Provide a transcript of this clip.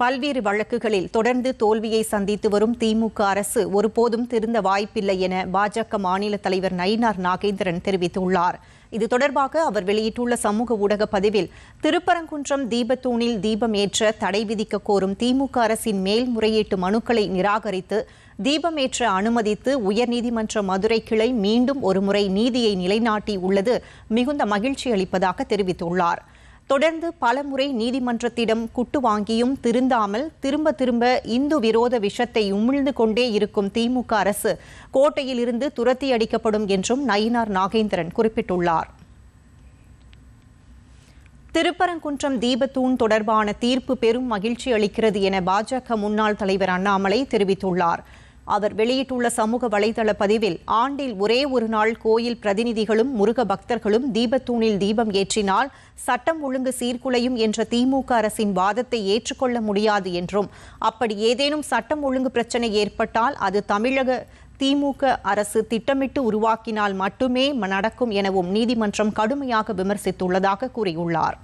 பல்வேறு வழக்குகளில் தொடர்ந்து தோல்வியை சந்தித்து வரும் திமுக அரசு ஒருபோதும் திருந்த வாய்ப்பில்லை என பாஜக மாநில தலைவர் நயினார் நாகேந்திரன் தெரிவித்துள்ளார். இது தொடர்பாக அவர் வெளியிட்டுள்ள சமூக ஊடக பதிவில் திருப்பரங்குன்றம் தீபத்தூணில் தீபம் ஏற்ற தடை விதிக்க கோரும் திமுக அரசின் மேல்முறையீட்டு மனுக்களை நிராகரித்து தீபம் ஏற்ற அனுமதித்து உயர்நீதிமன்ற மதுரை கிளை மீண்டும் ஒருமுறை நீதியை நிலைநாட்டி உள்ளது மிகுந்த மகிழ்ச்சி அளிப்பதாக தெரிவித்துள்ளார். தொடர்ந்து பலமுறை நீதிமன்றத்திடம் குட்டு வாங்கியும் திருந்தாமல் திரும்ப திரும்ப இந்து விரோத விஷத்தை உமிழ்ந்து கொண்டே இருக்கும் திமுக அரசு கோட்டையில் இருந்து துரத்தி அடிக்கப்படும் என்றும் நயினார் நாகேந்திரன் குறிப்பிட்டுள்ளார். திருப்பரங்குன்றம் தீபத்தூண் தொடர்பான தீர்ப்பு பெரும் மகிழ்ச்சி அளிக்கிறது என பாஜக முன்னாள் தலைவர் அண்ணாமலை தெரிவித்துள்ளார். அவர் வெளியிட்டுள்ள சமூக வலைதள பதிவில் ஆண்டில் ஒரே ஒரு நாள் கோயில் பிரதிநிதிகளும் முருக பக்தர்களும் தீபத்தூணில் தீபம் ஏற்றினால் சட்டம் ஒழுங்கு சீர்குலையும் என்ற திமுக அரசின் வாதத்தை ஏற்றுக்கொள்ள முடியாது என்றும் அப்படி ஏதேனும் சட்டம் ஒழுங்கு பிரச்சனை ஏற்பட்டால் அது தமிழக திமுக அரசு திட்டமிட்டு உருவாக்கினால் மட்டுமே நடக்கும் எனவும் நீதிமன்றம் கடுமையாக விமர்சித்துள்ளதாக கூறியுள்ளார்.